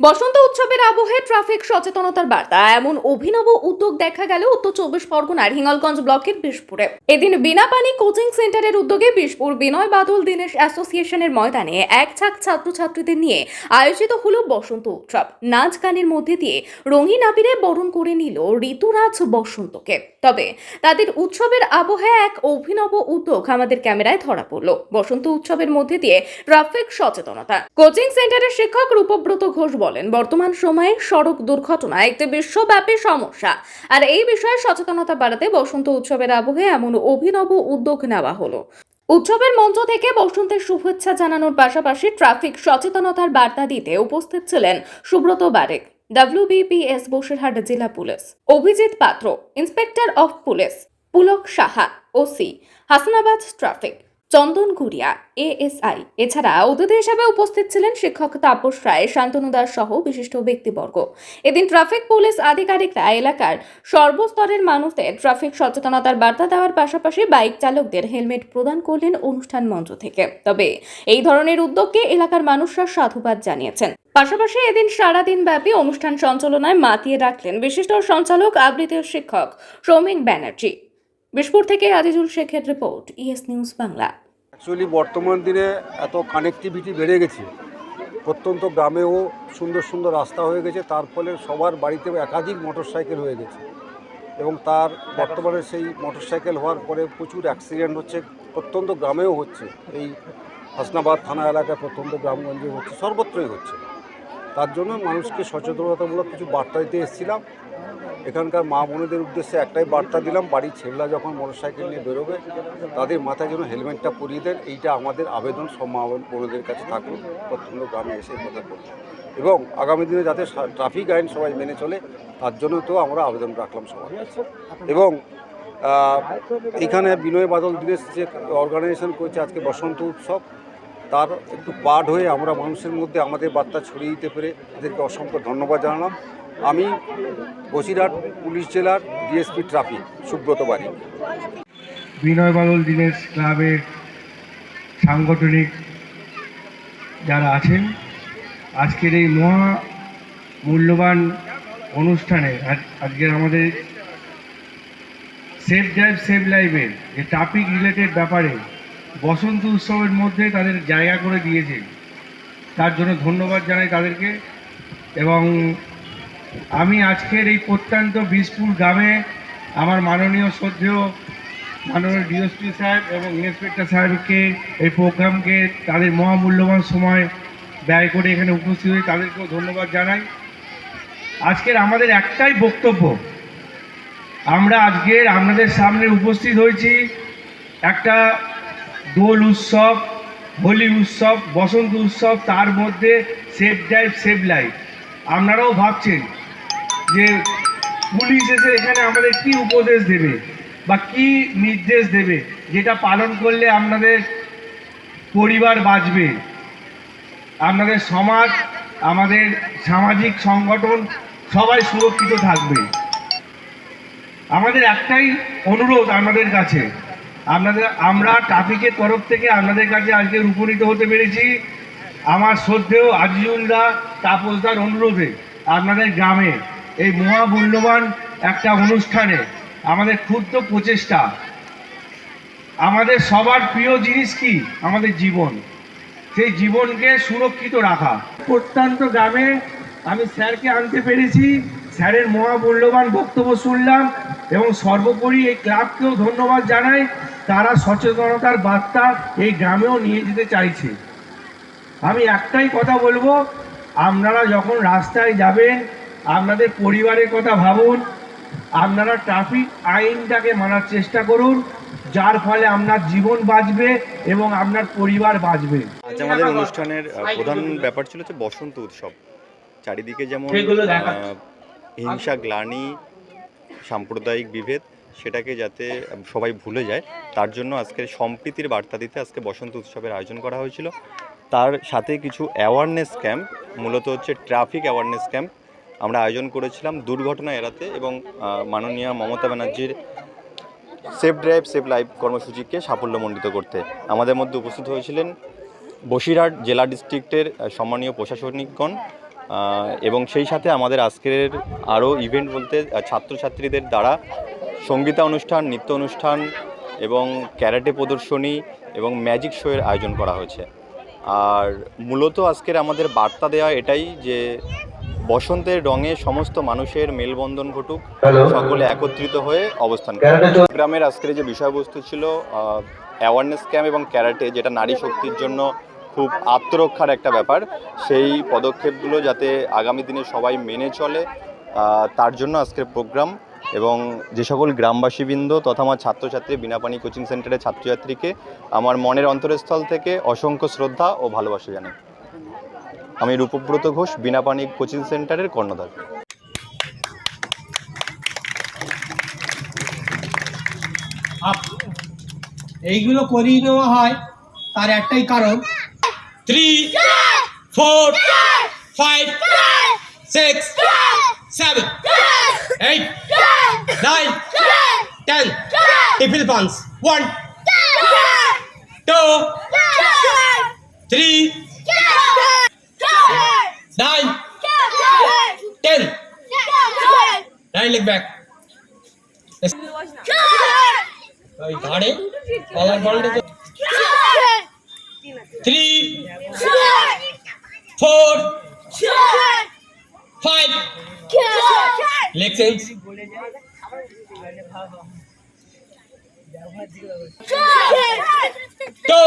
বসন্ত উৎসবের আবহে ট্রাফিক সচেতনতার বার্তা। এমন অভিনব উদ্যোগ দেখা গেল উত্তর চব্বিশ পরগনার হিঙ্গলগঞ্জ ব্লকের বিশপুরে এদিন বিনাপানি কোচিং সেন্টারের উদ্যোগে বিশপুর বিনয় বাদল দীনেশ অ্যাসোসিয়েশনের ময়দানে এক ছাক ছাত্রছাত্রীদের নিয়ে আয়োজিত হলো বসন্ত উৎসব। নাচ গানের মধ্যে দিয়ে রঙিন আবিরে বরণ করে নিল ঋতুরাজ বসন্তকে। তবে তাদের উৎসবের আবহে এক অভিনব উদ্যোগ আমাদের ক্যামেরায় ধরা পড়ল। বসন্ত উৎসবের মধ্যে দিয়ে ট্রাফিক সচেতনতা। কোচিং সেন্টারের শিক্ষক রূপব্রত ঘোষ বলেন, বর্তমান সময়ে সড়ক দুর্ঘটনা একটি বিশ্বব্যাপী সমস্যা। আর এই বিষয়ে সচেতনতা বাড়াতে বসন্ত উৎসবের আবহে এমন অভিনব উদ্যোগ নেওয়া হলো। উৎসবের মঞ্চ থেকে বসন্তের শুভেচ্ছা জানানোর পাশাপাশি ট্রাফিক সচেতনতার বার্তা দিতে উপস্থিত ছিলেন সুব্রত বারেক ডাব্লিউবিপিএস বসিরহাট জেলা police, Abhijit Patra, inspector of police Pulak Saha, OC, Hasnabad traffic. Chandan Guria, ASI. এছাড়া অতিথি হিসেবে উপস্থিত ছিলেন শিক্ষক তাপস রায়, শান্তনু দাস সহ বিশিষ্ট ব্যক্তিবর্গ। এদিন ট্রাফিক পুলিশ আধিকারিকরা এলাকার সর্বস্তরের মানুষদের ট্রাফিক সচেতনতার বার্তা দেওয়ার পাশাপাশি বাইক চালকদের হেলমেট প্রদান করলেন অনুষ্ঠান মঞ্চ থেকে। তবে এই ধরনের উদ্যোগকে এলাকার মানুষরা সাধুবাদ জানিয়েছেন। পাশাপাশি এদিন সারাদিন ব্যাপী অনুষ্ঠান সঞ্চালনায় মাতিয়ে রাখলেন বিশিষ্ট সঞ্চালক, আবৃত্তির শিক্ষক সৌমিক ব্যানার্জি। বিশপুর থেকে আজিজুল শেখের report ES news Bangla. Actually বর্তমান দিনে এত কানেক্টিভিটি বেড়ে গেছে। প্রত্যন্ত গ্রামেও সুন্দর সুন্দর রাস্তা হয়ে গেছে, তার ফলে সবার বাড়িতে একাধিক মোটরসাইকেল হয়ে গেছে। এবং তার বর্তমানে সেই মোটরসাইকেল হওয়ার পরে প্রচুর অ্যাক্সিডেন্ট হচ্ছে, প্রত্যন্ত গ্রামেও হচ্ছে। এই হাসনাবাদ থানা এলাকায় প্রত্যন্ত গ্রামগঞ্জে হচ্ছে, সর্বত্রই হচ্ছে। তার জন্য মানুষকে সচেতনতামূলক কিছু বার্তা দিতে এসেছিলাম। এখানকার মা বোনেদের উদ্দেশ্যে একটাই বার্তা দিলাম, বাড়ির ছেলেরা যখন মোটরসাইকেল নিয়ে বেরোবে, তাদের মাথায় যেন হেলমেটটা পরিয়ে দেন, এইটা আমাদের আবেদন, সব মা বোনেদের কাছে থাকল প্রত্যন্ত গ্রামে এসে কথা বলছি এবং আগামী দিনে যাতে ট্রাফিক আইন সবাই মেনে চলে, তার জন্য তো আমরা আবেদন রাখলাম কাছে। এবং এখানে বিনয় বাদল দিনেশ যে অর্গানাইজেশন করেছে আজকে বসন্ত উৎসব, তার একটু পার্ট হয়ে আমরা মানুষের মধ্যে আমাদের বার্তা ছড়িয়ে দিতে পেরে এদেরকে অসংখ্য ধন্যবাদ জানালাম। আমি বসিরহাট পুলিশ জেলার ডিএসপি ট্রাফিক, সুব্রত বাড়ি। বিনয় বাদল দীনেশ ক্লাবের সাংগঠনিক যারা আছেন, আজকের এই মহা মূল্যবান অনুষ্ঠানে আজ- আজকের আমাদের সেফ ড্রাইভ সেভ লাইফের যে ট্রাফিক রিলেটেড ব্যাপারে বসন্ত উৎসবের মধ্যে তাদের জায়গা করে দিয়েছে তার জন্য ধন্যবাদ জানাই তাদেরকে এবং আমি আজকের এই প্রত্যন্ত বিশপুর গ্রামে আমার মাননীয় শ্রদ্ধেয় মাননীয় ডিএসপি সাহেব এবং ইন্সপেক্টর সাহেবকে এই প্রোগ্রামকে তাদের মহামূল্যবান সময় ব্যয় করে এখানে উপস্থিত হয়ে তাদেরকেও ধন্যবাদ জানাই। আজকের আমাদের একটাই বক্তব্য, আমরা আজকের আপনাদের সামনে উপস্থিত হয়েছি একটা দোল উৎসব, হোলি উৎসব, বসন্ত উৎসব, তার মধ্যে সেফ ড্রাইভ সেভ লাইফ। আপনারাও ভাবছেন যে পুলিশ এসে এখানে আমাদের কি উপদেশ দেবে বা কি নির্দেশ দেবে, যেটা পালন করলে আপনাদের পরিবার বাঁচবে। আপনাদের সমাজ, আমাদের সামাজিক সংগঠন সবাই সুরক্ষিত থাকবে। আমাদের একটাই অনুরোধ আপনাদের কাছে। আপনাদের, আমরা ট্রাফিকের তরফ থেকে আপনাদের কাছে আজকে উপনীত হতে পেরেছি। আমার শ্রদ্ধেয় আজিজুল্লাহ তাপসদার অনুরোধে আপনাদের গ্রামে এই মহামূল্যবান একটা অনুষ্ঠানে আমাদের ক্ষুদ্র প্রচেষ্টা। আমাদের সবার প্রিয় জিনিস কি? আমাদের জীবন। সেই জীবনকে সুরক্ষিত রাখা। প্রত্যন্ত গ্রামে আমি স্যারকে আনতে পেরেছি। স্যারের মহামূল্যবান বক্তব্য শুনলাম এবং সর্বোপরি এই ক্লাবকেও ধন্যবাদ জানাই। তারা সচেতনতার বার্তা এই গ্রামেও নিয়ে যেতে চাইছে। আমি একটাই কথা বলব, আপনারা যখন রাস্তায় যাবেন আপনাদের পরিবারের কথা ভাবুন আপনারা ট্রাফিক আইনটাকে মানার চেষ্টা করুন যার ফলে আপনার জীবন বাঁচবে এবং আপনার পরিবার বাঁচবে। আজ আমাদের অনুষ্ঠানের প্রধান ব্যাপার ছিল হচ্ছে বসন্ত উৎসব। চারিদিকে যেমন হিংসা গ্লানি সাম্প্রদায়িক বিভেদ সেটাকে যাতে সবাই ভুলে যায় তার জন্য আজকে সম্প্রীতির বার্তা দিতে আজকে বসন্ত উৎসবের আয়োজন করা হয়েছিল। তার সাথে কিছু অ্যাওয়ারনেস ক্যাম্প মূলত হচ্ছে ট্রাফিক অ্যাওয়ারনেস ক্যাম্প আমরা আয়োজন করেছিলাম দুর্ঘটনা এড়াতে এবং মাননীয় মমতা ব্যানার্জির সেফ ড্রাইভ, সেফ লাইফ কর্মসূচিকে সাফল্যমণ্ডিত করতে। আমাদের মধ্যে উপস্থিত হয়েছিলেন বসিরহাট জেলা ডিস্ট্রিক্টের সম্মানীয় প্রশাসনিকগণ এবং সেই সাথে আমাদের আজকের আরও ইভেন্ট বলতে ছাত্রছাত্রীদের দ্বারা সঙ্গীতা অনুষ্ঠান, নৃত্য অনুষ্ঠান এবং ক্যারাটে প্রদর্শনী এবং ম্যাজিক শোয়ের আয়োজন করা হয়েছে। আর মূলত আজকের আমাদের বার্তা দেওয়া এটাই যে বসন্তের রঙে সমস্ত মানুষের মেলবন্ধন ঘটুক। সকলে একত্রিত হয়ে অবস্থান করুক। গ্রামের আজকের যে বিষয়বস্তু ছিল অ্যাওয়ারনেস ক্যাম্প এবং ক্যারাটে যেটা নারী শক্তির জন্য খুব আত্মরক্ষার একটা ব্যাপার সেই পদক্ষেপগুলো যাতে আগামী দিনে সবাই মেনে চলে তার জন্য আজকের প্রোগ্রাম এবং যে সকল গ্রামবাসীবৃন্দ তথা আমার ছাত্রছাত্রী বিনাপানি কোচিং সেন্টারের ছাত্রছাত্রীকে আমার মনের অন্তরস্থল থেকে অসংখ্য শ্রদ্ধা ও ভালোবাসা জানাই। আমি রূপব্রত ঘোষ বিনাপানি কোচিং সেন্টারের কর্ণধার। আপ- এইগুলো করিয়ে নেওয়া হয় তার একটাই কারণ। Three four five six seven eight nine ten tiffin punch one two three nine ten right leg back ওই ঘাড়ে কলার বলটা three four five leg change two